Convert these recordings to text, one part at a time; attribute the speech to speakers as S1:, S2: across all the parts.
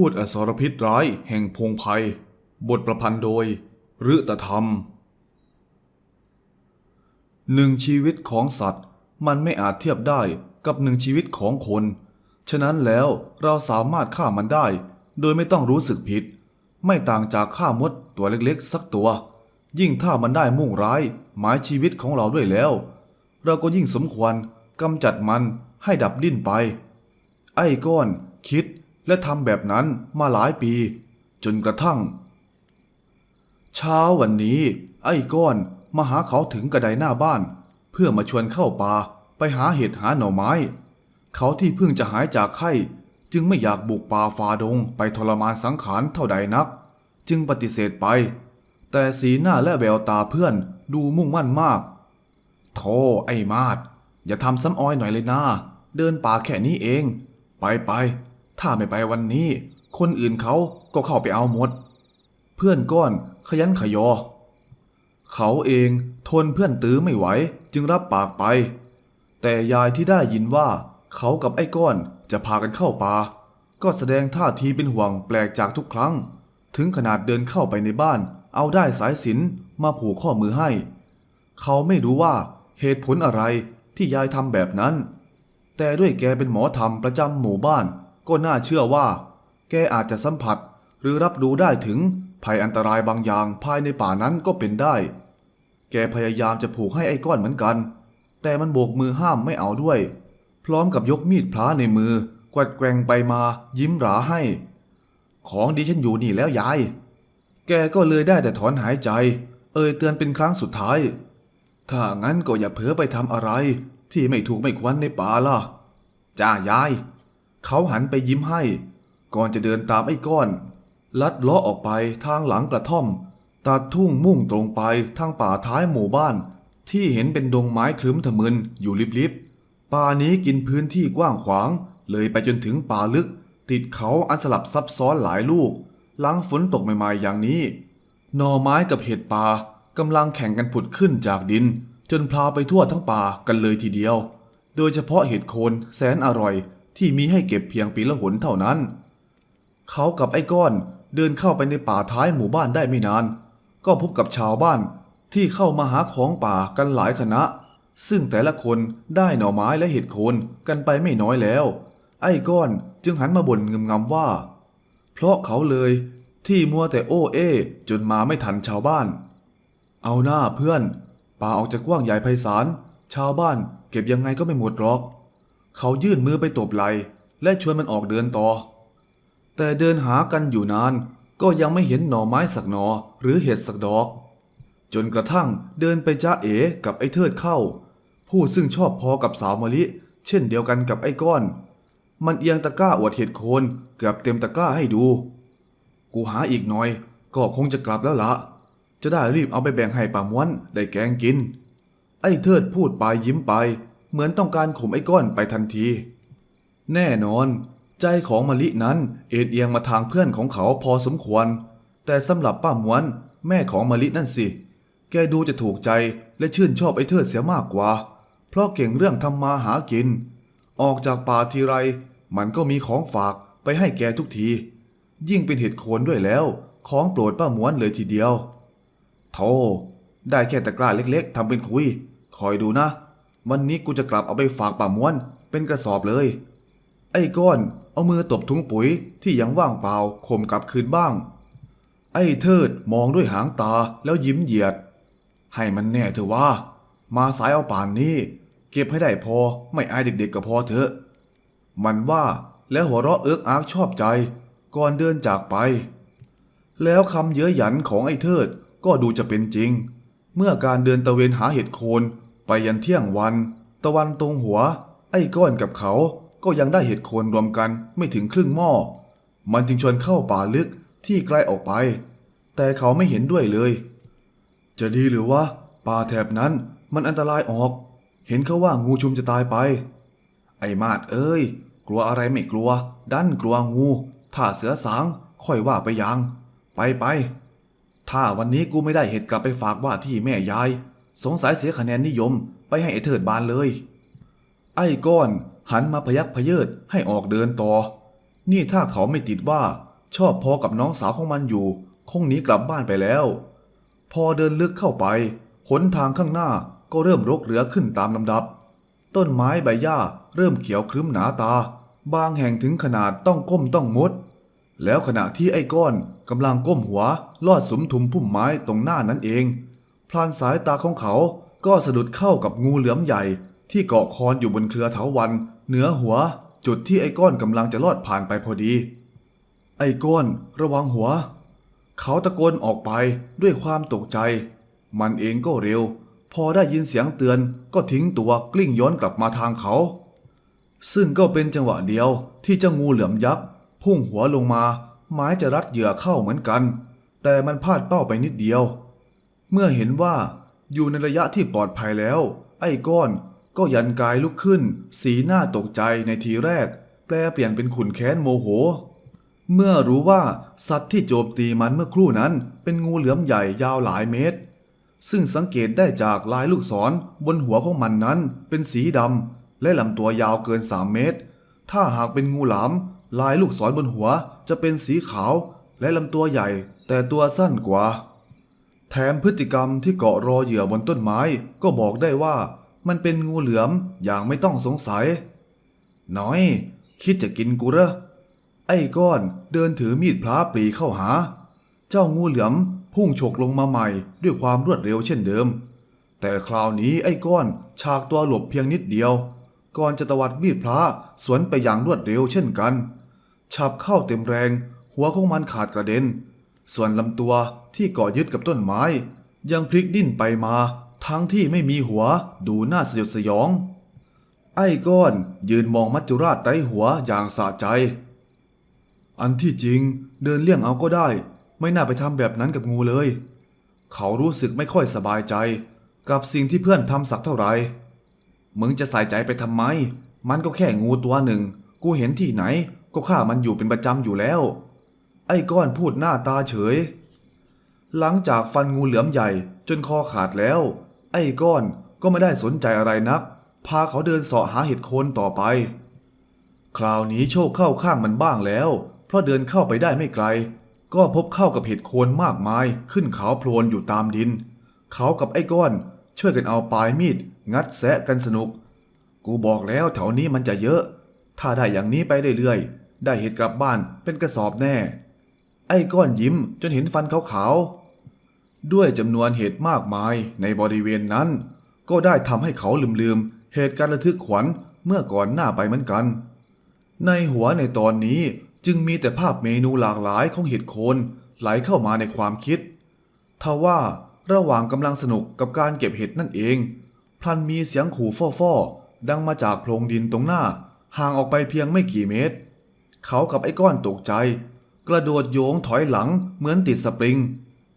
S1: พูดอสรพิษร้ายแห่งพงไพรบทประพันธ์โดยฤตธรรม หนึ่งชีวิตของสัตว์มันไม่อาจเทียบได้กับหนึ่งชีวิตของคน ฉะนั้นแล้วเราสามารถฆ่ามันได้ โดยไม่ต้องรู้สึกผิด ไม่ต่างจากฆ่ามดตัวเล็กๆ สักตัว ยิ่งถ้ามันได้มุ่งร้ายหมายชีวิตของเราด้วยแล้ว เราก็ยิ่งสมควรกำจัดมันให้ดับดิ้นไป ไอ้ก้อนคิด และทำแบบนั้นมาหลายปี จนกระทั่ง เช้าวันนี้ ไอ้ก้อนมาหาเขาถึงกระไดหน้าบ้าน เพื่อมาชวนเข้าป่าไปหาเห็ดหาหน่อไม้ เขาที่เพิ่งจะหายจากไข้ จึงไม่อยากบุกป่าฝ่าดงไปทรมานสังขารเท่าใดนัก จึงปฏิเสธไป แต่สีหน้าและแววตาเพื่อนดูมุ่งมั่นมากโธ่ไอ้มาดอย่าทำซ้ำอ้อยหน่อยเลยนะเดินป่าแค่นี้เอง ไปไป ถ้าไม่ไปวันนี้ คนอื่นเขาก็เข้าไปเอาหมด เพื่อนก้อนขยันขยอ เขาเองทนเพื่อนตื้อไม่ไหวจึงรับปากไป แต่ยายที่ได้ยินว่า เขากับไอ้ก้อนจะพากันเข้าป่าก็แสดงท่าทีเป็นห่วงแปลกจากทุกครั้ง ถึงขนาดเดินเข้าไปในบ้าน เอาได้สายสินมาผูกข้อมือให้ เขาไม่รู้ว่าเหตุผลอะไรที่ยายทำแบบนั้น แต่ด้วยแกเป็นหมอธรรมประจำหมู่บ้าน ก็น่าเชื่อว่า แกอาจจะสัมผัสหรือรับรู้ได้ถึงภัยอันตรายบางอย่างภายในป่านั้นก็เป็นได้ แกพยายามจะผูกให้ไอ้ก้อนเหมือนกัน แต่มันโบกมือห้ามไม่เอาด้วย พร้อมกับยกมีดพระในมือกวัดแกว่งไปมายิ้มหราให้ ของดีฉันอยู่นี่แล้วยาย แกก็เลยได้แต่ถอนหายใจ เอ่ยเตือนเป็นครั้งสุดท้าย ถ้างั้นก็อย่าเผลอไปทำอะไร ที่ไม่ถูกไม่ควรในป่าล่ะ จ้ายาย เขาหันไปยิ้มให้ ก่อนจะเดินตามไอ้ก้อน ลัดเลาะออกไปทางหลังกระท่อม ตัดทุ่งมุ่งตรงไปทางป่าท้ายหมู่บ้าน ที่เห็นเป็นดงไม้คลึ้มทะมึนอยู่ลิบๆ ป่านี้กินพื้นที่กว้างขวาง เลยไปจนถึงป่าลึก ติดเขาอันสลับซับซ้อนหลายลูก หลังฝนตกใหม่ๆอย่างนี้ หน่อไม้กับเห็ดป่ากำลังแข่งกันผุดขึ้นจากดิน จนพลาไปทั่วทั้งป่ากันเลยทีเดียว โดยเฉพาะเห็ดโคนแสนอร่อย ที่มีให้เก็บเพียงปีละหนเท่านั้น เขากับไอ้ก้อนเดินเข้าไปในป่าท้ายหมู่บ้านได้ไม่นาน ก็พบกับชาวบ้านที่เข้ามาหาของป่ากันหลายคณะ ซึ่งแต่ละคนได้หน่อไม้และเห็ดโคนกันไปไม่น้อยแล้ว ไอ้ก้อนจึงหันมาบ่นงึมงำว่า เพราะเขาเลยที่มัวแต่โอ้เอจนมาไม่ทันชาวบ้าน เอาหน้าเพื่อน ป่าออกจากกว้างใหญ่ไพศาลชาวบ้านเก็บยังไงก็ไม่หมดหรอก เขายื่นมือไปตบไหลและชวนมันออกเดินต่อ แต่เดินหากันอยู่นาน ก็ยังไม่เห็นหน่อไม้สักหนอหรือเห็ดสักดอก จนกระทั่งเดินไปจ้าเอ๋กับไอ้เทิดเข้า ผู้ซึ่งชอบพอกับสาวมะลิ เช่นเดียวกันกับไอ้ก้อน มันเอียงตะกร้าอวดเห็ดโคนเกือบเต็มตะกร้าให้ดู กูหาอีกหน่อย ก็คงจะกลับแล้วละจะได้รีบเอาไปแบ่งให้ป่าม้วนได้แกงกิน ไอ้เทิดพูดไปยิ้มไป เหมือนต้องการข่มไอ้ก้อนไปทันที แน่นอน ใจของมะลินั้นเอ็นเอียงมาทางเพื่อนของเขาพอสมควร แต่สำหรับป้ามวน แม่ของมะลินั่นสิ แกดูจะถูกใจและชื่นชอบไอ้เทิดเสียมากกว่า เพราะเก่งเรื่องทำมาหากิน ออกจากป่าทีไร มันก็มีของฝากไปให้แกทุกที ยิ่งเป็นเห็ดโคนด้วยแล้ว ของโปรดป้ามวนเลยทีเดียวโธ่ได้แค่ตะกร้าเล็กๆทำเป็นคุย คอยดูนะ วันนี้กูจะกลับเอาไปฝากป่าม้วน เป็นกระสอบเลย ไอ้ก้อนเอามือตบถุงปุ๋ยที่ยังว่างเปล่าข่มกลับคืนบ้าง ไอ้เทิดมองด้วยหางตาแล้วยิ้มเหยียด ให้มันแน่เถอะว่า มาสายเอาป่านนี้ เก็บให้ได้พอไม่อายเด็กๆก็พอเถอะ มันว่าแล้วหัวเราะเอิกอากชอบใจ ก่อนเดินจากไป แล้วคำเย้ยหยันของไอ้เทิดก็ดูจะเป็นจริง เมื่อการเดินตะเวนหาเห็ดโคน ไปยันเที่ยงวัน ตะวันตรงหัว ไอ้ก้อนกับเขาก็ยังได้เห็ดโคนรวมกันไม่ถึงครึ่งหม้อ มันจึงชวนเข้าป่าลึกที่ไกลออกไป แต่เขาไม่เห็นด้วยเลย จะดีหรือวะป่าแถบนั้นมันอันตรายออก เห็นเขาว่างูชุมจะตายไป ไอ้มาดเอ้ย กลัวอะไรไม่กลัว ดันกลัวงู ถ้าเสือสางค่อยว่าไปยัง ไปไป ถ้าวันนี้กูไม่ได้เห็ดกลับไปฝากว่าที่แม่ยาย สงสัยเสียคะแนนนิยมไปให้ไอ้เถิดบานเลย ไอ้ก้อนหันมาพยักพยเยิดให้ออกเดินต่อ นี่ถ้าเขาไม่ติดว่าชอบพอกับน้องสาวของมันอยู่ คงหนีกลับบ้านไปแล้ว พอเดินลึกเข้าไป หนทางข้างหน้าก็เริ่มรกเรือขึ้นตามลำดับ ต้นไม้ใบหญ้าเริ่มเขียวครึ้มหนาตา บางแห่งถึงขนาดต้องก้มต้องมุดแล้วขณะที่ไอ้ก้อนกำลังก้มหัวลอดสมทุมพุ่มไม้ตรงหน้านั้นเอง พลานสายตาของเขาก็สะดุดเข้ากับงูเหลือมใหญ่ ที่เกาะคอนอยู่บนเครือเถาวันเหนือหัว จุดที่ไอ้ก้อนกำลังจะลอดผ่านไปพอดี ไอ้ก้อนระวังหัว เขาตะโกนออกไปด้วยความตกใจ มันเองก็เร็ว พอได้ยินเสียงเตือนก็ทิ้งตัวกลิ้งย้อนกลับมาทางเขา ซึ่งก็เป็นจังหวะเดียวที่เจ้างูเหลือมยักษ์พุ่งหัวลงมา ไม้จะรัดเหยื่อเข้าเหมือนกัน แต่มันพลาดเป้าไปนิดเดียว เมื่อเห็นว่าอยู่ในระยะที่ปลอดภัยแล้ว ไอ้ก้อนก็ยันกายลุกขึ้น สีหน้าตกใจในทีแรก แปลเปลี่ยนเป็นขุนแค้นโมโห เมื่อรู้ว่าสัตว์ที่โจมตีมันเมื่อครู่นั้น เป็นงูเหลือมใหญ่ยาวหลายเมตร ซึ่งสังเกตได้จากลายลูกศรบนหัวของมันนั้นเป็นสีดำและลำตัวยาวเกิน3เมตร ถ้าหากเป็นงูหลามลายลูกศรบนหัวจะเป็นสีขาว และลำตัวใหญ่ แต่ตัวสั้นกว่า แถมพฤติกรรมที่เกาะรอเหยื่อบนต้นไม้ก็บอกได้ว่ามันเป็นงูเหลือมอย่างไม่ต้องสงสัย น้อย คิดจะกินกูเหรอไอ้ก้อนเดินถือมีดพลาปรีเข้าหา เจ้างูเหลือมพุ่งฉกลงมาใหม่ด้วยความรวดเร็วเช่นเดิม แต่คราวนี้ไอ้ก้อนฉากตัวหลบเพียงนิดเดียว ก่อนจะตวัดมีดพลาสวนไปอย่างรวดเร็วเช่นกันฉับเข้าเต็มแรง หัวของมันขาดกระเด็น ส่วนลำตัวที่เกาะยึดกับต้นไม้ ยังพลิกดิ้นไปมา ทั้งที่ไม่มีหัวดูน่าสยดสยอง ไอ้ก้อนยืนมองมัจจุราชไร้หัวอย่างสะใจ อันที่จริงเดินเลี่ยงเอาก็ได้ ไม่น่าไปทำแบบนั้นกับงูเลย เขารู้สึกไม่ค่อยสบายใจ กับสิ่งที่เพื่อนทำสักเท่าไหร่มึงจะใส่ใจไปทำไม มันก็แค่งูตัวหนึ่ง กูเห็นที่ไหนก็ฆ่ามันอยู่เป็นประจำอยู่แล้ว ไอ้ก้อนพูดหน้าตาเฉย หลังจากฟันงูเหลือมใหญ่จนคอขาดแล้ว ไอ้ก้อนก็ไม่ได้สนใจอะไรนัก พาเขาเดินเสาะหาเห็ดโคนต่อไป คราวนี้โชคเข้าข้างมันบ้างแล้ว เพราะเดินเข้าไปได้ไม่ไกล ก็พบเข้ากับเห็ดโคนมากมาย ขึ้นขาวโพลนอยู่ตามดิน เขากับไอ้ก้อนช่วยกันเอาปลายมีด งัดแซะกันสนุก กูบอกแล้วแถวนี้มันจะเยอะ ถ้าได้อย่างนี้ไปเรื่อยๆได้เห็ดกลับบ้านเป็นกระสอบแน่ ไอ้ก้อนยิ้มจนเห็นฟันขาวๆ ด้วยจำนวนเหตุมากมายในบริเวณนั้น ก็ได้ทำให้เขาลืมๆ เหตุการณ์ระทึกขวัญเมื่อก่อนหน้าไปเหมือนกัน ในหัวในตอนนี้จึงมีแต่ภาพเมนูหลากหลายของเห็ดโคนไหลเข้ามาในความคิด ทว่าระหว่างกำลังสนุกกับการเก็บเห็ดนั่นเอง พลันมีเสียงขู่ฟ่อๆ ดังมาจากโพรงดินตรงหน้า ห่างออกไปเพียงไม่กี่เมตร เขากับไอ้ก้อนตกใจ กระโดดโยงถอยหลังเหมือนติดสปริง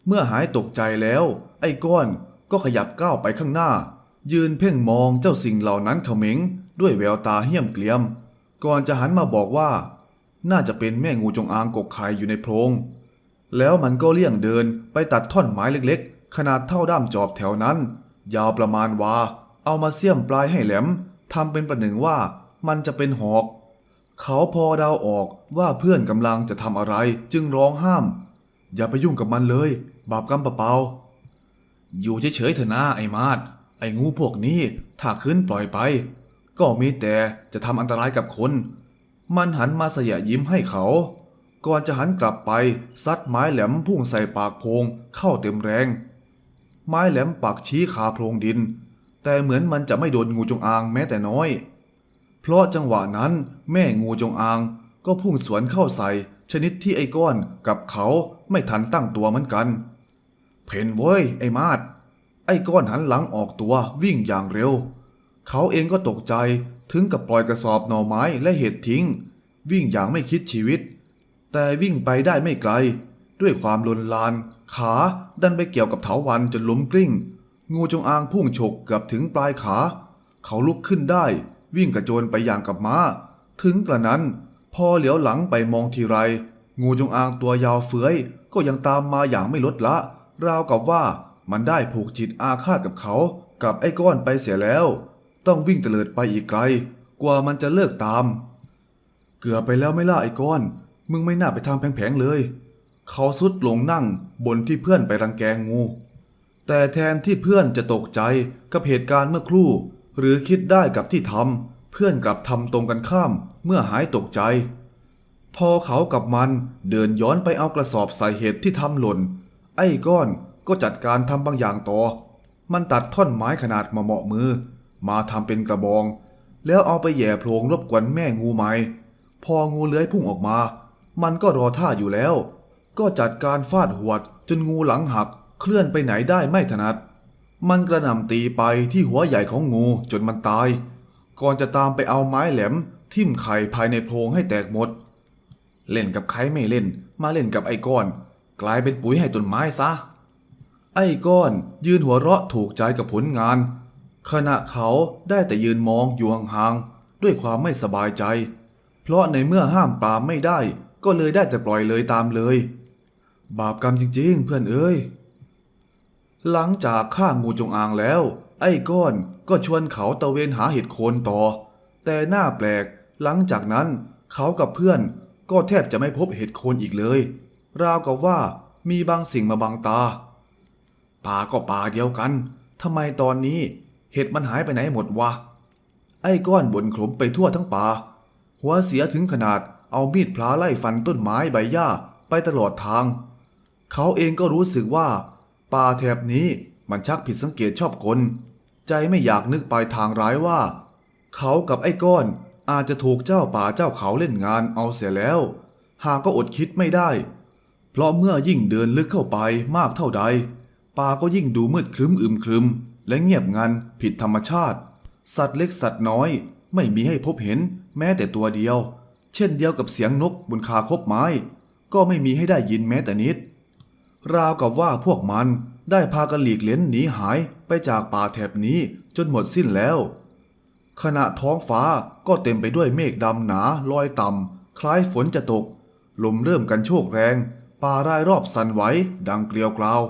S1: เมื่อหายตกใจแล้ว ไอ้ก้อนก็ขยับก้าวไปข้างหน้า ยืนเพ่งมองเจ้าสิ่งเหล่านั้นเขม็งด้วยแววตาเหี้ยมเกลียม ก่อนจะหันมาบอกว่า น่าจะเป็นแม่งูจงอางกกไข่อยู่ในโพรง แล้วมันก็เลี่ยงเดินไปตัดท่อนไม้เล็กๆ ขนาดเท่าด้ามจอบแถวนั้น ยาวประมาณวา เอามาเสียมปลายให้แหลมทำเป็นประหนึ่งว่ามันจะเป็นหอก เขาพอเดาออกว่าเพื่อนกำลังจะทำอะไรจึงร้องห้าม อย่าไปยุ่งกับมันเลย บาปกรรมเปล่าๆอยู่เฉยๆเถอะนะไอ้มาดไอ้งูพวกนี้ถ้าขึ้นปล่อยไป ก็มีแต่จะทำอันตรายกับคน มันหันมาเสยยิ้มให้เขา ก่อนจะหันกลับไปซัดไม้แหลมพุ่งใส่ปากโพงเข้าเต็มแรง ไม้แหลมปักชี้ขาโพรงดิน แต่เหมือนมันจะไม่โดนงูจงอางแม้แต่น้อย เพราะจังหวะนั้นแม่งูจงอาง ก็พุ่งสวนเข้าใส่ ชนิดที่ไอ้ก้อนกับเขาไม่ทันตั้งตัวเหมือนกัน เพนเว้ย ไอ้มาดไอ้ก้อนหันหลังออกตัววิ่งอย่างเร็ว เขาเองก็ตกใจถึงกับปล่อยกระสอบหน่อไม้และเห็ดทิ้ง วิ่งอย่างไม่คิดชีวิต แต่วิ่งไปได้ไม่ไกล ด้วยความลนลาน ขาดันไปเกี่ยวกับเถาวันจนล้มกลิ้ง งูจงอางพุ่งฉกเกือบถึงปลายขา เขาลุกขึ้นได้ วิ่งกระโจนไปอย่างกับม้า ถึงกระนั้น พอเหลียวหลังไปมองทีไร งูจงอางตัวยาวเฟื้อย ก็ยังตามมาอย่างไม่ลดละ ราวกับว่ามันได้ผูกจิตอาฆาตกับเขา กับไอ้ก้อนไปเสียแล้ว ต้องวิ่งเตลิดไปอีกไกล กว่ามันจะเลิกตาม เกือบไปแล้วไม่ล่ะไอ้ก้อน มึงไม่น่าไปทำแผงๆเลย เขาสุดลงนั่งบนที่เพื่อนไปรังแกงู แต่แทนที่เพื่อนจะตกใจกับเหตุการณ์เมื่อครู่ หรือคิดได้กับที่ทำเพื่อนกลับทำตรงกันข้ามเมื่อหายตกใจ พอเขากับมันเดินย้อนไปเอากระสอบใส่เห็ดที่ทำหล่น ไอ้ก้อนก็จัดการทำบางอย่างต่อ มันตัดท่อนไม้ขนาดมาเหมาะมือ มาทำเป็นกระบอง แล้วเอาไปแย่โพรงรบกวนแม่งูไหม่ พองูเลื้อยพุ่งออกมา มันก็รอท่าอยู่แล้ว ก็จัดการฟาดหวดจนงูหลังหักเคลื่อนไปไหนได้ไม่ถนัด มันกระหน่ำตีไปที่หัวใหญ่ของงูจนมันตาย ก่อนจะตามไปเอาไม้แหลม ทิ่มไข่ภายในโพรงให้แตกหมด เล่นกับใครไม่เล่น มาเล่นกับไอ้ก้อน กลายเป็นปุ๋ยให้ต้นไม้ซะ ไอ้ก้อนยืนหัวเราะถูกใจกับผลงาน ขณะเขาได้แต่ยืนมองอยู่ห่างๆด้วยความไม่สบายใจ เพราะในเมื่อห้ามปรามไม่ได้ ก็เลยได้แต่ปล่อยเลยตามเลย บาปกรรมจริง ๆ เพื่อนเอ้ย หลังจากฆ่างูจงอางแล้ว ไอ้ก้อนก็ชวนเขาตะเวนหาเห็ดโคนต่อ แต่หน้าแปลก หลังจากนั้นเขากับเพื่อนก็แทบจะไม่พบเห็ดโคนอีกเลย ราวกับว่ามีบางสิ่งมาบังตา ป่าก็ป่าเดียวกันทำไมตอนนี้เห็ดมันหายไปไหนหมดวะ ไอ้ก้อนบ่นขลมไปทั่วทั้งป่า หัวเสียถึงขนาดเอามีดพลาไล่ฟันต้นไม้ใบหญ้าไปตลอดทาง เขาเองก็รู้สึกว่า ป่าแถบนี้มันชักผิดสังเกตชอบคน ใจไม่อยากนึกไปทางร้ายว่า เขากับไอ้ก้อนอาจจะถูกเจ้าป่าเจ้าเขาเล่นงานเอาเสียแล้ว หากก็อดคิดไม่ได้ เพราะเมื่อยิ่งเดินลึกเข้าไปมากเท่าใด ป่าก็ยิ่งดูมืดครึ้มอึมครึม และเงียบงันผิดธรรมชาติ สัตว์เล็กสัตว์น้อย ไม่มีให้พบเห็นแม้แต่ตัวเดียว เช่นเดียวกับเสียงนกบนคาคบไม้ ก็ไม่มีให้ได้ยินแม้แต่นิด ราวกับว่าพวกมันได้พากันหลีกเล้นหนีหายไปจากป่าแถบนี้จนหมดสิ้นแล้ว ขณะท้องฟ้าก็เต็มไปด้วยเมฆดำหนาลอยต่ำคล้ายฝนจะตก ลมเริ่มกันโชกแรง ป่ารายรอบสั่นไหวดังเกลียวกราว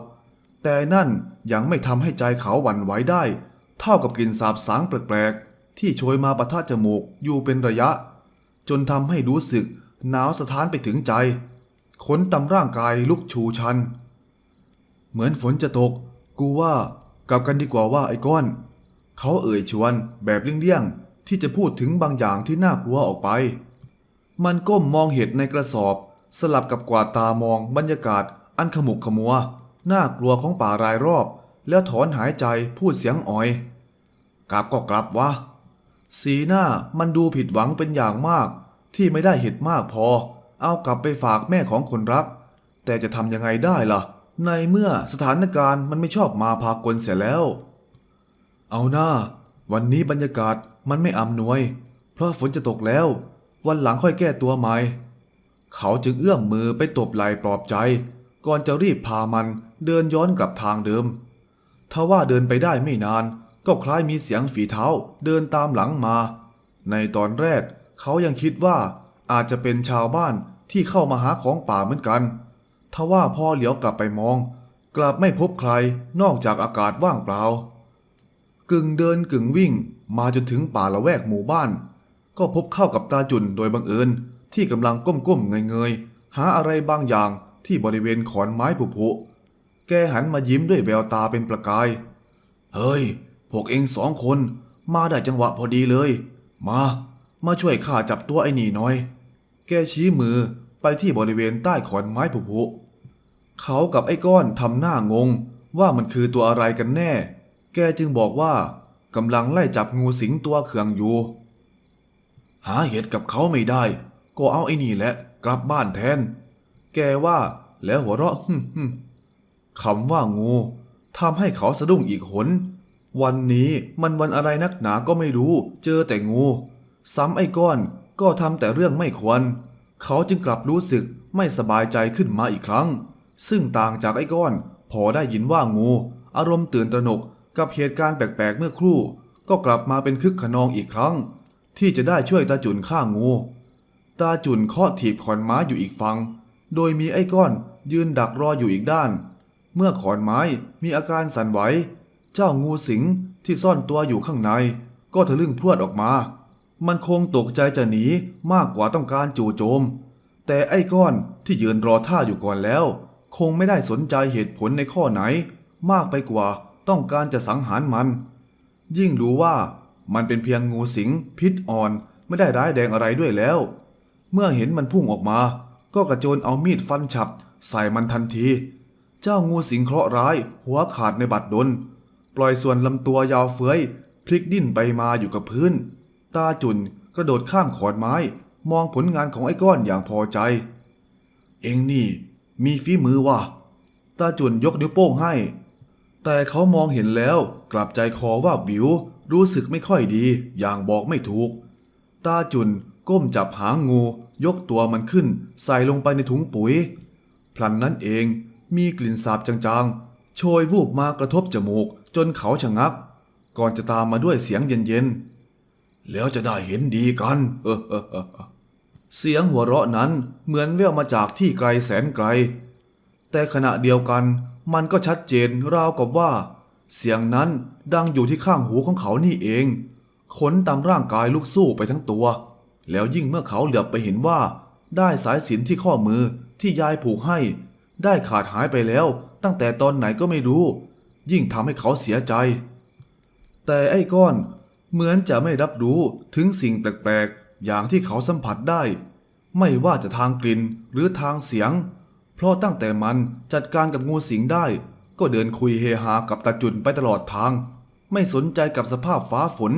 S1: แต่นั่นยังไม่ทำให้ใจเขาหวั่นไหวได้ เท่ากับกลิ่นสาบสางแปลกๆ ที่โชยมาปะทะจมูกอยู่เป็นระยะ จนทำให้รู้สึกหนาวสะท้านไปถึงใจ ขนตำร่างกายลุกชูชัน เหมือนฝนจะตก กูว่ากลับกันดีกว่าว่าไอ้ก้อน เขาเอ่ยชวนแบบเลี่ยงๆที่จะพูดถึงบางอย่างที่น่ากลัวออกไป มันก้มมองเห็ดในกระสอบ สลับกับกวาดตามองบรรยากาศอันขมุกขมัว น่ากลัวของป่ารายรอบ แล้วถอนหายใจพูดเสียงอ่อย กลับก็กลับวะสีหน้ามันดูผิดหวังเป็นอย่างมากที่ไม่ได้เห็ดมากพอ เอากลับไปฝากแม่ของคนรัก แต่จะทำยังไงได้ล่ะ ในเมื่อสถานการณ์มันไม่ชอบมาพากลเสียแล้ว เอาหน้า วันนี้บรรยากาศมันไม่อำนวย เพราะฝนจะตกแล้ว วันหลังค่อยแก้ตัวใหม่ เขาจึงเอื้อมมือไปตบไหล่ปลอบใจ ก่อนจะรีบพามันเดินย้อนกลับทางเดิมทว่าเดินไปได้ไม่นาน ก็คล้ายมีเสียงฝีเท้าเดินตามหลังมา ในตอนแรกเขายังคิดว่า อาจจะเป็นชาวบ้านที่เข้ามาหาของป่าเหมือนกัน ทว่าพอเหลียวกลับไปมอง กลับไม่พบใครนอกจากอากาศว่างเปล่า กึ่งเดินกึ่งวิ่งมาจนถึงป่าละแวกหมู่บ้าน ก็พบเข้ากับตาจุนโดยบังเอิญที่กำลังก้มๆเงยๆ หาอะไรบางอย่างที่บริเวณขอนไม้ผุๆแกหันมายิ้มด้วยแววตาเป็นประกาย เฮ้ย พวกเองสองคนมาได้จังหวะพอดีเลย มา มาช่วยข้าจับตัวไอ้นี่หน่อย แกชี้มือไปที่บริเวณใต้ขอนไม้ผุๆเขากับไอ้ก้อนทำหน้างงว่ามันคือตัวอะไรกันแน่ แกจึงบอกว่ากำลังไล่จับงูสิงตัวเขืองอยู่ หาเห็ดกับเขาไม่ได้ ก็เอาไอ้นี่แหละกลับบ้านแทน แกว่าแล้วหัวเราะฮึมคำว่างูทำให้เขาสะดุ้งอีกหน วันนี้มันวันอะไรนักหนาก็ไม่รู้ เจอแต่งู ซ้ำไอ้ก้อน ก็ทำแต่เรื่องไม่ควร เขาจึงกลับรู้สึกไม่สบายใจขึ้นมาอีกครั้ง ซึ่งต่างจากไอ้ก้อน พอได้ยินว่างู อารมณ์ตื่นตระหนกกับเหตุการณ์แปลกๆเมื่อครู่ ก็กลับมาเป็นคึกขนองอีกครั้ง ที่จะได้ช่วยตาจุนฆ่างู ตาจุนเคาะถีบขอนไม้อยู่อีกฝั่งโดยมีไอ้ก้อนยืนดักรออยู่อีกด้าน เมื่อขอนไม้มีอาการสั่นไหว เจ้างูสิงที่ซ่อนตัวอยู่ข้างใน ก็ทะลึ่งพรวดออกมา มันคงตกใจจะหนีมากกว่าต้องการจู่โจม แต่ไอ้ก้อนที่ยืนรอท่าอยู่ก่อนแล้ว คงไม่ได้สนใจเหตุผลในข้อไหน มากไปกว่าต้องการจะสังหารมัน ยิ่งรู้ว่ามันเป็นเพียงงูสิงพิษอ่อนไม่ได้ร้ายแดงอะไรด้วยแล้ว เมื่อเห็นมันพุ่งออกมา ก็กระโจนเอามีดฟันฉับ ใส่มันทันที เจ้างูสิงเคราะห์ร้าย หัวขาดในบัดดล ปล่อยส่วนลำตัวยาวเฟื้อยพลิกดิ้นไปมาอยู่กับพื้น ตาจุนกระโดดข้ามขอนไม้ มองผลงานของไอ้ก้อนอย่างพอใจ เองนี่ มีฝีมือว่ะ ตาจุนยกนิ้วโป้งให้ แต่เขามองเห็นแล้วกลับใจคอว่าวิว รู้สึกไม่ค่อยดี อย่างบอกไม่ถูก ตาจุนก้มจับหางงู ยกตัวมันขึ้น ใส่ลงไปในถุงปุ๋ย พลันนั้นเองมีกลิ่นสาบจางๆ โชยวูบมากระทบจมูกจนเขาชะงัก ก่อนจะตามมาด้วยเสียงเย็นๆ แล้วจะได้เห็นดีกัน เสียงหัวเราะนั้นเหมือนแว่วมาจากที่ไกลแสนไกล แต่ขณะเดียวกันมันก็ชัดเจนราวกับว่า เสียงนั้นดังอยู่ที่ข้างหูของเขานี่เอง ขนตามร่างกายลุกสู้ไปทั้งตัว แล้วยิ่งเมื่อเขาเหลือบไปเห็นว่า ได้สายสินที่ข้อมือที่ยายผูกให้ ได้ขาดหายไปแล้ว ตั้งแต่ตอนไหนก็ไม่รู้ ยิ่งทำให้เขาเสียใจ แต่ไอ้ก้อน เหมือนจะไม่รับรู้ถึงสิ่งแปลกๆ อย่างที่เขาสัมผัสได้ ไม่ว่าจะทางกลิ่นหรือทางเสียง เพราะตั้งแต่มันจัดการกับงูสิงได้ ก็เดินคุยเฮฮากับตาจุนไปตลอดทาง ไม่สนใจกับสภาพฟ้าฝน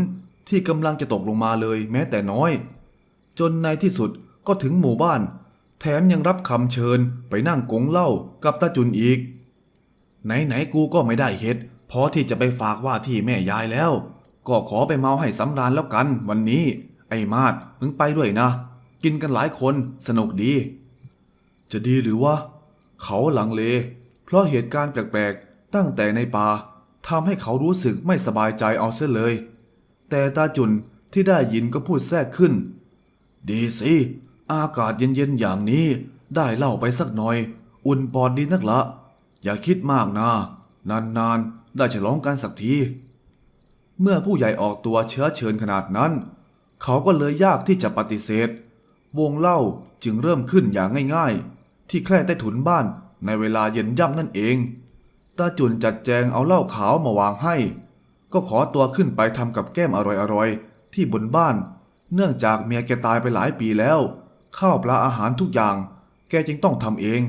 S1: ที่กำลังจะตกลงมาเลยแม้แต่น้อย จนในที่สุดก็ถึงหมู่บ้าน แถมยังรับคำเชิญไปนั่งกงเล้ากับตาจุนอีก ไหนๆกูก็ไม่ได้เฮ็ดพอที่จะไปฝากว่าที่แม่ยายแล้ว ก็ขอไปเมาให้สำราญแล้วกัน วันนี้ ไอ้มาดมึงไปด้วยนะ กินกันหลายคนสนุกดี จะดีหรือวะเขาหลังเล เพราะเหตุการณ์แปลกๆ ตั้งแต่ในป่าทำให้เขารู้สึกไม่สบายใจเอาเสียเลย แต่ตาจุนที่ได้ยินก็พูดแทรกขึ้น ดีสิ อากาศเย็นๆอย่างนี้ ได้เหล่าไปสักหน่อย อุ่นปอดดีนักละ อย่าคิดมากนะ นานๆ ได้ฉลองกันสักที เมื่อผู้ใหญ่ออกตัวเชื้อเชิญขนาดนั้น เขาก็เลยยากที่จะปฏิเสธ วงเล่าจึงเริ่มขึ้นอย่างง่ายๆ ที่แคร่ใต้ถุนบ้านในเวลาเย็นย่ำนั่นเอง ตาจุนจัดแจงเอาเหล้าขาวมาวางให้ ก็ขอตัวขึ้นไปทำกับแก้มอร่อยๆ ที่บนบ้าน เนื่องจากเมียแกตายไปหลายปีแล้ว ข้าวปลาอาหารทุกอย่าง แกจึงต้องทำเอง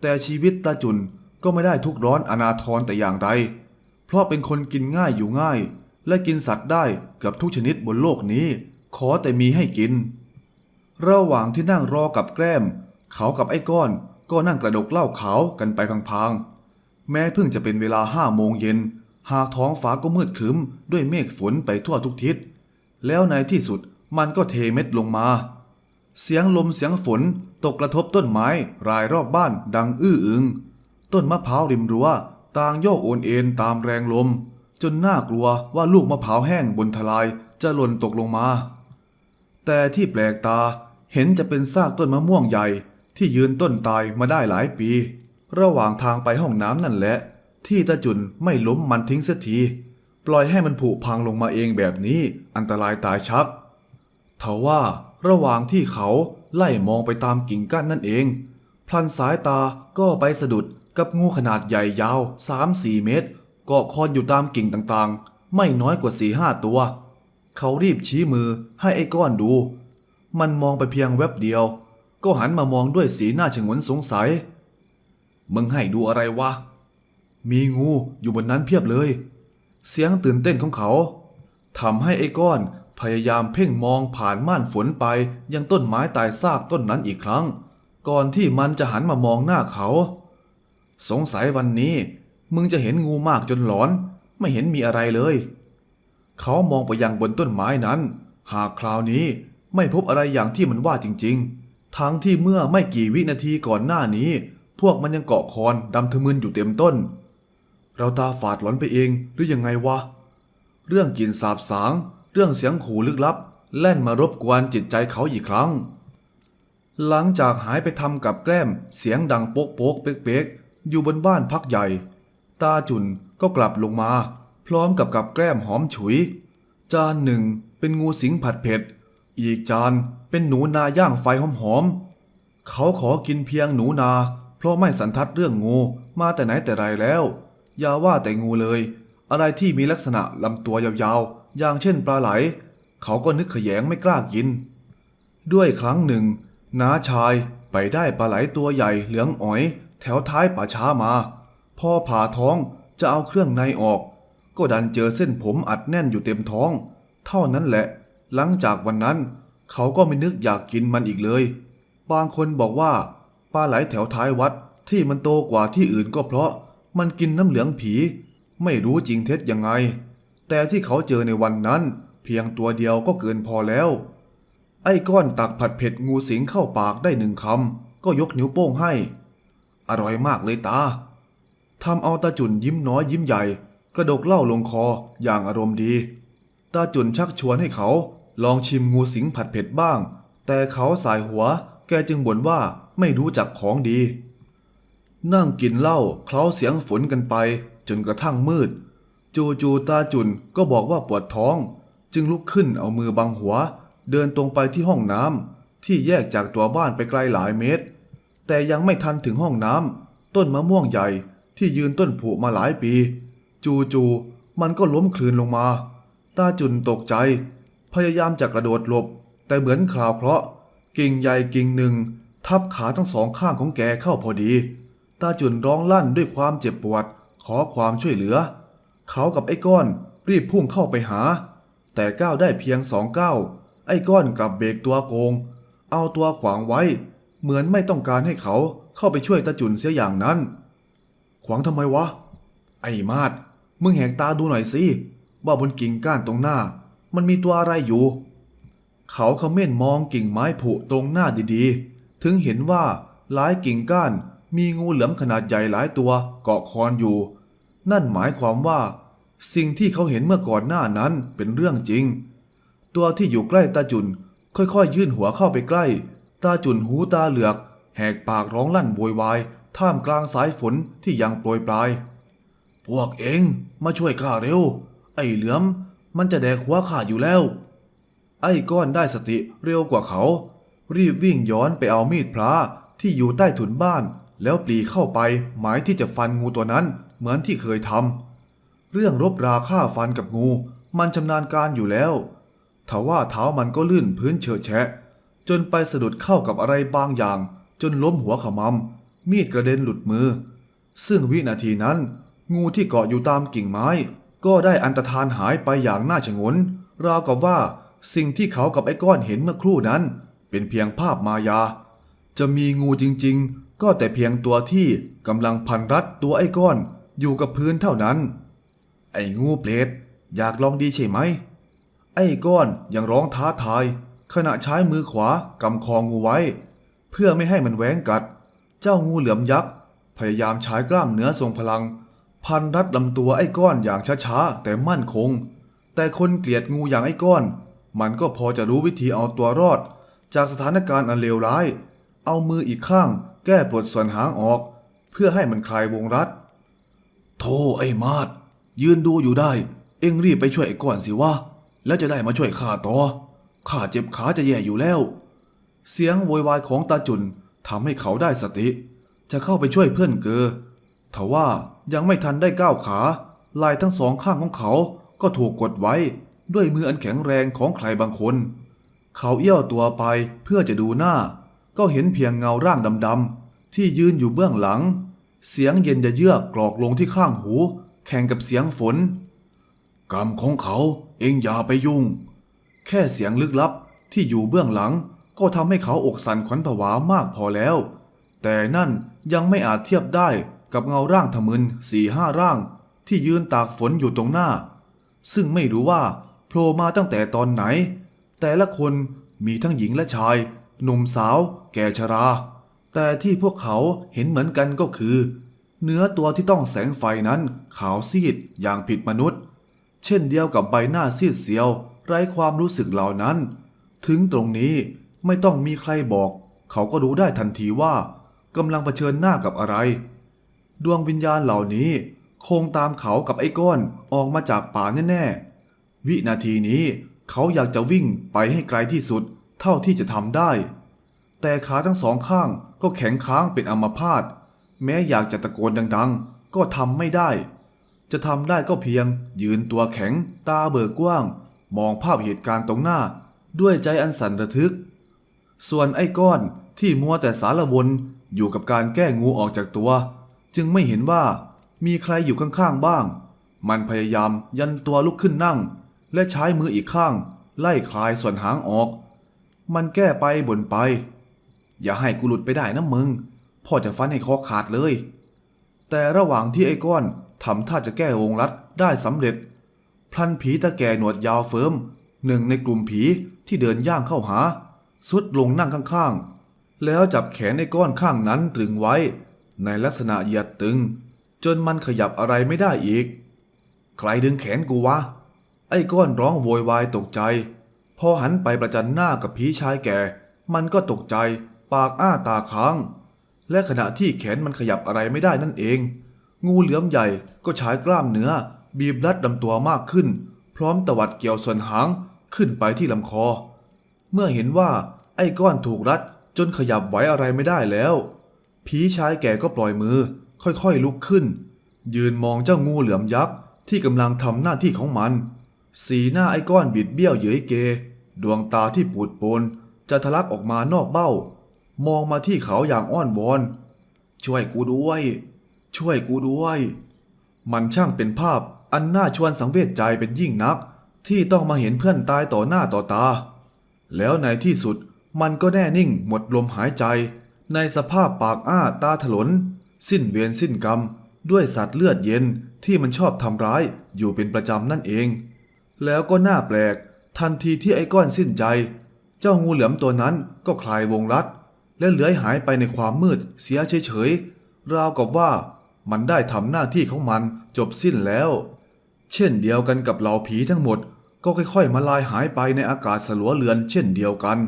S1: แต่ชีวิตตาจุนก็ไม่ได้ทุกข์ร้อนอนาทรแต่อย่างใดเพราะเป็นคนกินง่ายอยู่ง่าย และกินสัตว์ได้เกือบทุกชนิดบนโลกนี้ ขอแต่มีให้กิน ระหว่างที่นั่งรอกับแกล้ม เขากับไอ้ก้อนก็นั่งกระดกเหล้าขาวกันไปพังๆ แม้เพิ่งจะเป็นเวลาห้าโมงเย็น หากท้องฟ้าก็มืดครึ้มด้วยเมฆฝนไปทั่วทุกทิศ แล้วในที่สุดมันก็เทเม็ดลงมา เสียงลมเสียงฝนตกกระทบต้นไม้รายรอบบ้านดังอื้ออึง ต้นมะพร้าวริมรั้วต่างโยกโอนเอ็นตามแรงลม จนน่ากลัวว่าลูกมะพร้าวแห้งบนทลายจะหล่นตกลงมา แต่ที่แปลกตาเห็นจะเป็นซากต้นมะม่วงใหญ่ที่ยืนต้นตายมาได้หลายปี ระหว่างทางไปห้องน้ำนั่นแหละ ที่ตาจุนไม่ล้มมันทิ้งเสียทีปล่อยให้มันผุพังลงมาเองแบบนี้อันตรายตายชักทว่าระหว่างที่เขาไล่มองไปตามกิ่งก้านนั่นเอง พลันสายตาก็ไปสะดุดกับงูขนาดใหญ่ยาว3-4เมตร กาะคอนอยู่ตามกิ่งต่างๆ ไม่น้อยกว่าสี่ห้าตัว เขารีบชี้มือให้ไอ้ก้อนดู มันมองไปเพียงแวบเดียว ก็หันมามองด้วยสีหน้าฉงนสงสัย มึงให้ดูอะไรวะ มีงูอยู่บนนั้นเพียบเลย เสียงตื่นเต้นของเขาทำให้ไอ้ก้อนพยายามเพ่งมองผ่านม่านฝนไปยังต้นไม้ตายซากต้นนั้นอีกครั้ง ก่อนที่มันจะหันมามองหน้าเขา สงสัยวันนี้ มึงจะเห็นงูมากจนหลอน ไม่เห็นมีอะไรเลย เขามองไปยังบนต้นไม้นั้น หากคราวนี้ไม่พบอะไรอย่างที่มันว่าจริง ๆ ทั้งที่เมื่อไม่กี่วินาทีก่อนหน้านี้ พวกมันยังเกาะคอนดำทะมึนอยู่เต็มต้น เราตาฝาดหลอนไปเองหรือยังไงวะ เรื่องกลิ่นสาบสาง เรื่องเสียงขู่ลึกลับ แล่นมารบกวนจิตใจเขาอีกครั้ง หลังจากหายไปทำกับแกล้มเสียงดังโป๊กโป๊กเป๊กเป๊กอยู่บนบ้านพักใหญ่ ตาจุนก็กลับลงมา พร้อมกับกับแกล้มหอมฉุย จานหนึ่งเป็นงูสิงผัดเผ็ด อีกจานเป็นหนูนาย่างไฟหอมๆเขาขอกินเพียงหนูนา เพราะไม่สันทัดเรื่องงูมาแต่ไหนแต่ไรแล้ว อย่าว่าแต่งูเลย อะไรที่มีลักษณะลำตัวยาวๆ อย่างเช่นปลาไหล เขาก็นึกขยงไม่กล้ากิน ด้วยครั้งหนึ่งน้าชายไปได้ปลาไหลตัวใหญ่เหลืองอ๋อย แถวท้ายป่าช้ามา พอผ่าท้องจะเอาเครื่องในออก ก็ดันเจอเส้นผมอัดแน่นอยู่เต็มท้อง เท่านั้นแหละ หลังจากวันนั้น เขาก็ไม่นึกอยากกินมันอีกเลย บางคนบอกว่าปลาไหลแถวท้ายวัดที่มันโตกว่าที่อื่นก็เพราะมันกินน้ำเหลืองผี ไม่รู้จริงเท็จยังไง แต่ที่เขาเจอในวันนั้น เพียงตัวเดียวก็เกินพอแล้ว ไอ้ก้อนตักผัดเผ็ดงูสิงเข้าปากได้หนึ่งคำก็ยกนิ้วโป้งให้ อร่อยมากเลยตา ทำเอาตาจุนยิ้มน้อยยิ้มใหญ่ กระดกเหล้าลงคออย่างอารมณ์ดี ตาจุนชักชวนให้เขาลองชิมงูสิงผัดเผ็ดบ้าง แต่เขาสายหัวแกจึงบ่นว่าไม่รู้จักของดี นั่งกินเหล้าเคล้าเสียงฝนกันไป จนกระทั่งมืด จูจูตาจุนก็บอกว่าปวดท้อง จึงลุกขึ้นเอามือบังหัว เดินตรงไปที่ห้องน้ำที่แยกจากตัวบ้านไปไกลหลายเมตร แต่ยังไม่ทันถึงห้องน้ำต้นมะม่วงใหญ่ ที่ยืนต้นผุมาหลายปี จูจูมันก็ล้มคลืนลงมา ตาจุนตกใจ พยายามจะกระโดดหลบ แต่เหมือนคราวเคราะห์กิ่งใหญ่กิ่งหนึ่ง ทับขาทั้งสองข้างของแกเข้าพอดี ตาจุนร้องลั่นด้วยความเจ็บปวด ขอความช่วยเหลือ เขากับไอ้ก้อนรีบพุ่งเข้าไปหา แต่ก้าวได้เพียงสองก้าวไอ้ก้อนกลับเบรกตัวโกง เอาตัวขวางไว้ เหมือนไม่ต้องการให้เขาเข้าไปช่วยตาจุนเสียอย่างนั้น ขวางทำไมวะ ไอ้มาดมึงแหกตาดูหน่อยสิว่าบนกิ่งก้านตรงหน้า มันมีตัวอะไรอยู่ เขาเขม่นมองกิ่งไม้ผุตรงหน้าดีๆ ถึงเห็นว่าหลายกิ่งก้านมีงูเหลือมขนาดใหญ่หลายตัวเกาะคอนอยู่ นั่นหมายความว่า สิ่งที่เขาเห็นเมื่อก่อนหน้านั้นเป็นเรื่องจริง ตัวที่อยู่ใกล้ตาจุนค่อยๆ ยื่นหัวเข้าไปใกล้ ตาจุนหูตาเหลือก แหกปากร้องลั่นโวยวาย ท่ามกลางสายฝนที่ยังโปรยปลาย พวกเองมาช่วยข้าเร็ว ไอ้เหลือมมันจะแดกหัวข้าอยู่แล้ว ไอ้ก้อนได้สติเร็วกว่าเขา รีบวิ่งย้อนไปเอามีดพระที่อยู่ใต้ถุนบ้าน แล้วปลีเข้าไปหมายที่จะฟันงูตัวนั้นเหมือนที่เคยทำเรื่องรบราฆ่าฟันกับงู มันชำนาญการอยู่แล้วทว่าเท้ามันก็ลื่นพื้นเฉอะแฉะ จนไปสะดุดเข้ากับอะไรบางอย่าง จนล้มหัวขมำ มีดกระเด็นหลุดมือ ซึ่งวินาทีนั้น งูที่เกาะอยู่ตามกิ่งไม้ ก็ได้อันตรธานหายไปอย่างน่าชงน ราวกับว่าสิ่งที่เขากับไอ้ก้อนเห็นเมื่อครู่นั้น เป็นเพียงภาพมายา จะมีงูจริงๆ ก็แต่เพียงตัวที่กำลังพันรัดตัวไอ้ก้อนอยู่กับพื้นเท่านั้น ไอ้งูเปรตอยากลองดีใช่ไหม ไอ้ก้อนยังร้องท้าทาย ขณะใช้มือขวากำคองูไว้ เพื่อไม่ให้มันแหวงกัด เจ้างูเหลือมยักษ์พยายามใช้กล้ามเนื้อทรงพลัง พันรัดลำตัวไอ้ก้อนอย่างช้าๆแต่มั่นคง แต่คนเกลียดงูอย่างไอ้ก้อน มันก็พอจะรู้วิธีเอาตัวรอด จากสถานการณ์อันเลวร้าย เอามืออีกข้าง แก้ปลดส่วนหางออก เพื่อให้มันคลายวงรัดโธ่ไอ้มาดยืนดูอยู่ได้ เอ็งรีบไปช่วยไอ้ก้อนสิวะแล้วจะได้มาช่วยข้าต่อข้าเจ็บขาจะแย่อยู่แล้ว เสียงโวยวายของตาจุน ทำให้เขาได้สติ จะเข้าไปช่วยเพื่อนเกอทว่ายังไม่ทันได้ก้าวขาลายทั้งสองข้างของเขาก็ถูกกดไว้ด้วยมืออันแข็งแรงของใครบางคน เขาเอี้ยวตัวไปเพื่อจะดูหน้า ก็เห็นเพียงเงาร่างดำๆที่ยืนอยู่เบื้องหลัง เสียงเย็นจะเยือกกรอกลงที่ข้างหู แข่งกับเสียงฝน กรรมของเขาเองอย่าไปยุ่ง แค่เสียงลึกลับที่อยู่เบื้องหลัง ก็ทำให้เขาอกสั่นขวัญผวามากพอแล้ว แต่นั่นยังไม่อาจเทียบได้กับเงาร่างทะมึนสี่ห้าร่าง ที่ยืนตากฝนอยู่ตรงหน้า ซึ่งไม่รู้ว่าโผล่มาตั้งแต่ตอนไหน แต่ละคนมีทั้งหญิงและชาย หนุ่มสาว แก่ชรา แต่ที่พวกเขาเห็นเหมือนกันก็คือ เนื้อตัวที่ต้องแสงไฟนั้นขาวซีดอย่างผิดมนุษย์ เช่นเดียวกับใบหน้าซีดเซียว ไร้ความรู้สึกเหล่านั้น ถึงตรงนี้ ไม่ต้องมีใครบอก เขาก็รู้ได้ทันทีว่ากำลังเผชิญหน้ากับอะไร ดวงวิญญาณเหล่านี้คงตามเขากับไอ้ก้อนออกมาจากป่าแน่ๆ วินาทีนี้เขาอยากจะวิ่งไปให้ไกลที่สุดเท่าที่จะทำได้ แต่ขาทั้งสองข้างก็แข็งค้างเป็นอัมพาตแม้อยากจะตะโกนดังๆ ก็ทำไม่ได้ จะทำได้ก็เพียง ยืนตัวแข็งตาเบิกกว้าง มองภาพเหตุการณ์ตรงหน้า ด้วยใจอันสั่นระทึก ส่วนไอ้ก้อนที่มัวแต่สารวนอยู่กับการแก้งูออกจากตัว จึงไม่เห็นว่ามีใครอยู่ข้างๆบ้าง มันพยายามยันตัวลุกขึ้นนั่ง และใช้มืออีกข้าง ไล่คลายส่วนหางออก มันแก้ไปบ่นไป อย่าให้กูหลุดไปได้นะมึง พ่อจะฟันให้คอขาดเลย แต่ระหว่างที่ไอ้ก้อนทำท่าจะแก้วงลัดได้สำเร็จ พลันผีตะแก่หนวดยาวเฟิมหนึ่งในกลุ่มผีที่เดินย่างเข้าหา สุดลงนั่งข้างๆ แล้วจับแขนไอ้ก้อนข้างนั้นตรึงไว้ ในลักษณะเหยียดตึง จนมันขยับอะไรไม่ได้อีก ใครดึงแขนกูวะ ไอ้ก้อนร้องโวยวายตกใจ พอหันไปประจันหน้ากับผีชายแก่ มันก็ตกใจ ปากอ้าตาค้าง และขณะที่แขนมันขยับอะไรไม่ได้นั่นเอง งูเหลือมใหญ่ก็ใช้กล้ามเนื้อ บีบรัดลำตัวมากขึ้น พร้อมตวัดเกี่ยวส่วนหางขึ้นไปที่ลำคอ เมื่อเห็นว่าไอ้ก้อนถูกรัดจนขยับไหวอะไรไม่ได้แล้ว ผีชายแก่ก็ปล่อยมือ ค่อยๆลุกขึ้น ยืนมองเจ้างูเหลือมยักษ์ที่กำลังทำหน้าที่ของมัน สีหน้าไอ้ก้อนบิดเบี้ยวเย้ยเก ดวงตาที่ปูดโปนจะทะลักออกมานอกเบ้า มองมาที่เขาอย่างอ้อนวอน ช่วยกูด้วย ช่วยกูด้วย มันช่างเป็นภาพอันน่าชวนสังเวชใจเป็นยิ่งนัก ที่ต้องมาเห็นเพื่อนตายต่อหน้าต่อตา แล้วในที่สุดมันก็แน่นิ่งหมดลมหายใจ ในสภาพปากอ้าตาถลน สิ้นเวรสิ้นกรรม ด้วยสัตว์เลือดเย็นที่มันชอบทำร้ายอยู่เป็นประจำนั่นเอง แล้วก็น่าแปลก ทันทีที่ไอ้ก้อนสิ้นใจ เจ้างูเหลือมตัวนั้นก็คลายวงรัด และเลื้อยหายไปในความมืดเสียเฉยๆราวกับว่ามันได้ทำหน้าที่ของมันจบสิ้นแล้ว เช่นเดียวกันกับเหล่าผีทั้งหมด ก็ค่อยๆมาลายหายไปในอากาศสลัวเลือนเช่นเดียวกัน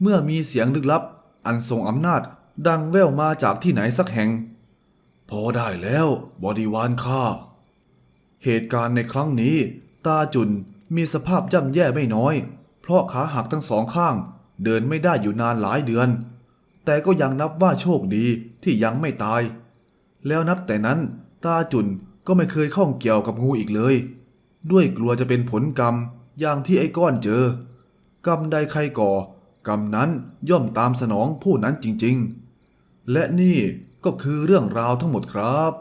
S1: เมื่อมีเสียงลึกลับ อันทรงอำนาจดังแว่วมาจากที่ไหนสักแห่ง พอได้แล้วบริวารข้า เหตุการณ์ในครั้งนี้ ตาจุนมีสภาพย่ำแย่ไม่น้อย เพราะขาหักทั้งสองข้าง เดินไม่ได้อยู่นานหลายเดือน แต่ก็ยังนับว่าโชคดีที่ยังไม่ตาย แล้วนับแต่นั้นตาจุนก็ไม่เคยข้องเกี่ยวกับงูอีกเลย ด้วยกลัวจะเป็นผลกรรมอย่างที่ไอ้ก้อนเจอ กรรมใดใครก่อ กรรมนั้นย่อมตามสนองผู้นั้นจริงๆ และนี่ก็คือเรื่องราวทั้งหมดครับ